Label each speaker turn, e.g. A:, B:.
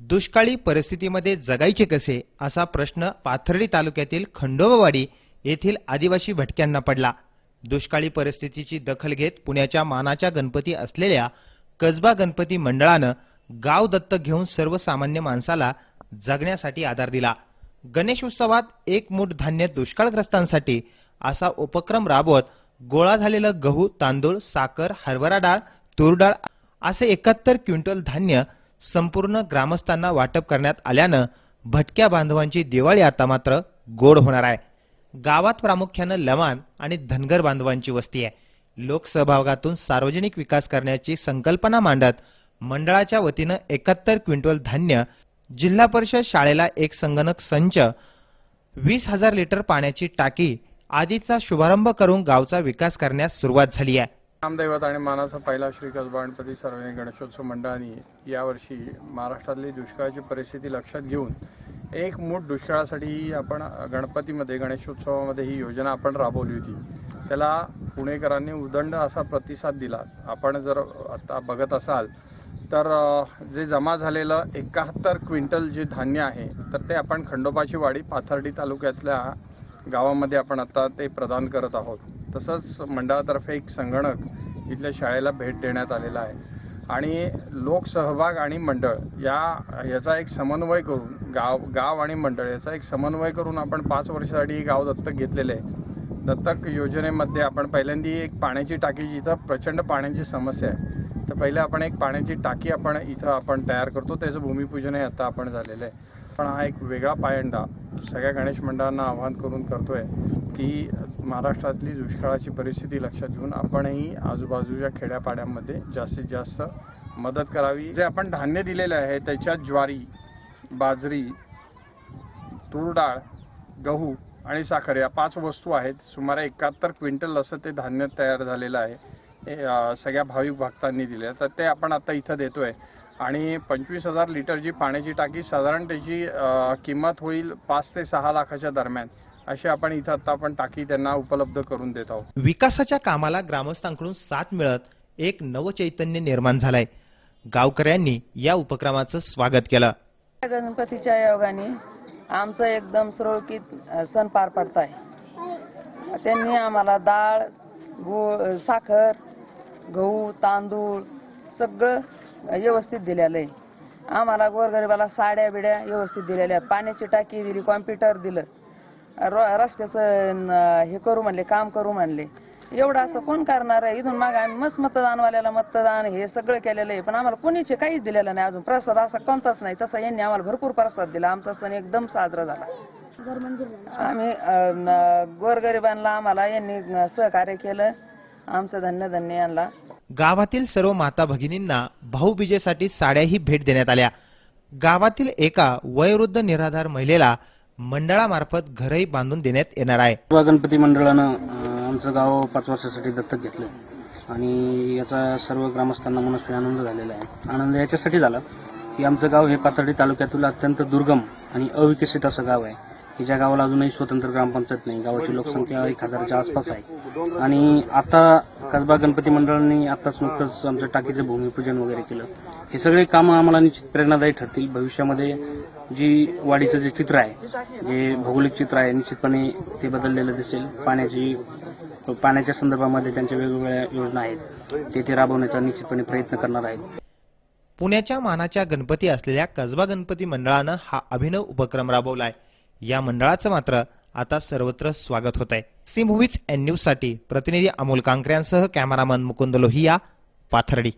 A: दुष्काळी परिस्थितीमध्ये जगायचे कसे असा प्रश्न पाथर्डी तालुक्यातील खंडोबावाडी येथील आदिवासी भटक्यांना पडला. दुष्काळी परिस्थितीची दखल घेत पुण्याच्या मानाच्या गणपती असलेल्या कसबा गणपती मंडळानं गाव दत्तक घेऊन सर्वसामान्य माणसाला जगण्यासाठी आधार दिला. गणेश उत्सवात एक मूठ धान्य दुष्काळग्रस्तांसाठी असा उपक्रम राबवत गोळा झालेलं गहू तांदूळ साखर हरभरा डाळ तूर डाळ असे एकाहत्तर क्विंटल धान्य संपूर्ण ग्रामस्थांना वाटप करण्यात आल्यानं भटक्या बांधवांची दिवाळी आता मात्र गोड होणार आहे. गावात प्रामुख्यानं लमाण आणि धनगर बांधवांची वस्ती आहे. लोकसहभागातून सार्वजनिक विकास करण्याची संकल्पना मांडत मंडळाच्या वतीनं एकाहत्तर क्विंटल धान्य जिल्हा परिषद शाळेला एक संगणक संच वीस हजार लिटर पाण्याची टाकी आदीचा शुभारंभ करून गावचा विकास करण्यास सुरुवात झाली आहे.
B: नामदैवत आणि मानाचा पहिला श्री कसबा गणपती सार्वजनिक गणेशोत्सव मंडळाने यावर्षी महाराष्ट्रातली दुष्काळाची परिस्थिती लक्षात घेऊन एक मूठ दुष्काळासाठी आपण गणपतीमध्ये गणेशोत्सवामध्ये ही योजना आपण राबवली होती. त्याला पुणेकरांनी उदंड असा प्रतिसाद दिला. आपण जर आता बघत असाल तर जे जमा झालेलं एकाहत्तर क्विंटल जे धान्य आहे तर ते आपण खंडोबाची वाडी पाथर्डी तालुक्यातल्या गावामध्ये आपण आता ते प्रदान करत आहोत. तसंच मंडळातर्फे एक संगणक इथल्या शाळेला भेट देण्यात आलेला आहे. आणि लोकसहभाग आणि मंडळ या याचा एक समन्वय करून गाव गाव आणि मंडळ याचा एक समन्वय करून आपण पाच वर्षासाठी गाव दत्तक घेतलेले आहे. दत्तक योजनेमध्ये आपण पहिल्यांदी एक पाण्याची टाकी जिथं प्रचंड पाण्याची समस्या आहे. तर पहिले आपण एक पाण्याची टाकी आपण इथं आपण तयार करतो त्याचं भूमिपूजनही आता आपण झालेलं आहे. पण हा एक वेगळा पायंडा सगळ्या गणेश मंडळांना आवाहन करून करतोय. की महाराष्ट्रातली दुष्काळाची परिस्थिती लक्षात घेऊन आपणही आजूबाजूच्या खेड्यापाड्यांमध्ये जास्तीत जास्त मदत करावी. जे आपण धान्य दिलेले आहे त्याच्यात ज्वारी बाजरी तूर डाळ गहू आणि साखर या पाच वस्तू आहेत. सुमारे एकाहत्तर क्विंटल असं ते धान्य तयार झालेलं आहे. हे सगळ्या भाविक भक्तांनी दिले तर ते आपण आता इथं देतोय. आणि पंचवीस हजार लिटरची पाण्याची टाकी साधारण त्याची किंमत होईल पाच ते सहा लाखाच्या दरम्यान. अशी आपण इथं आता आपण टाकी त्यांना उपलब्ध करून देत आहोत.
A: विकासाच्या कामाला ग्रामस्थांकडून साथ मिळत एक नवचैतन्य निर्माण झालंय. गावकऱ्यांनी या उपक्रमाचं स्वागत केलं.
C: गणपतीच्या योगाने आमचं एकदम सुरळीत अ, सण पार पडताय. त्यांनी आम्हाला डाळ गूळ साखर गहू तांदूळ सगळं व्यवस्थित दिलेलं आहे. आम्हाला गोरगरिबाला साड्या बिड्या व्यवस्थित दिलेल्या आहेत. पाण्याची टाकी दिली कॉम्प्युटर दिलं. रस्त्याचं हे करू म्हणले काम करू म्हणले. एवढं असं कोण करणार आहे? इथून मागे आम्ही मस्त मतदानवाल्याला मतदान हे सगळं केलेलं आहे. पण आम्हाला कोणीचे काहीच दिलेलं नाही अजून. प्रसाद असा कोणताच नाही. तसा यांनी आम्हाला भरपूर प्रसाद दिला. आमचा सण एकदम साजरा झाला. आम्ही गोरगरिबांना आम्हाला यांनी सहकार्य केलं. आमचं धन्य धन्य यांना.
A: गावातील सर्व माता भगिनींना भाऊबीजेसाठी साड्याही भेट देण्यात आल्या. गावातील एका वयोवृद्ध निराधार महिलेला मंडळामार्फत घरही बांधून देण्यात येणार आहे.
D: सेवा गणपती मंडळानं अं, आमचं गाव पाच वर्षासाठी दत्तक घेतलं आणि याचा सर्व ग्रामस्थांना मनस्वी आनंद झालेला आहे. आनंद याच्यासाठी झाला की आमचं गाव हे पाथर्डी तालुक्यातील अत्यंत दुर्गम आणि अविकसित असं गाव आहे. की ज्या गावाला अजूनही स्वतंत्र ग्रामपंचायत नाही. गावाची लोकसंख्या एक हजाराच्या आसपास आहे. आणि आता कसबा गणपती मंडळाने आताच नुकतंच आमच्या टाकीचं भूमिपूजन वगैरे केलं. हे सगळे कामं आम्हाला निश्चित प्रेरणादायी ठरतील. भविष्यामध्ये जी वाढीचं जे चित्र आहे जे भौगोलिक चित्र आहे निश्चितपणे ते बदललेलं दिसेल. पाण्याची पाण्याच्या संदर्भामध्ये त्यांच्या वेगवेगळ्या योजना आहेत. ते ते राबवण्याचा निश्चितपणे प्रयत्न करणार आहेत.
A: पुण्याच्या मानाच्या गणपती असलेल्या कसबा गणपती मंडळानं हा अभिनव उपक्रम राबवला आहे या मंडळाचं मात्र आता सर्वत्र स्वागत होत आहे सी मूव्हीज एन न्यूजसाठी प्रतिनिधी अमोल कांकऱ्यांसह कॅमेरामन मुकुंद लोहिया पाथर्डी.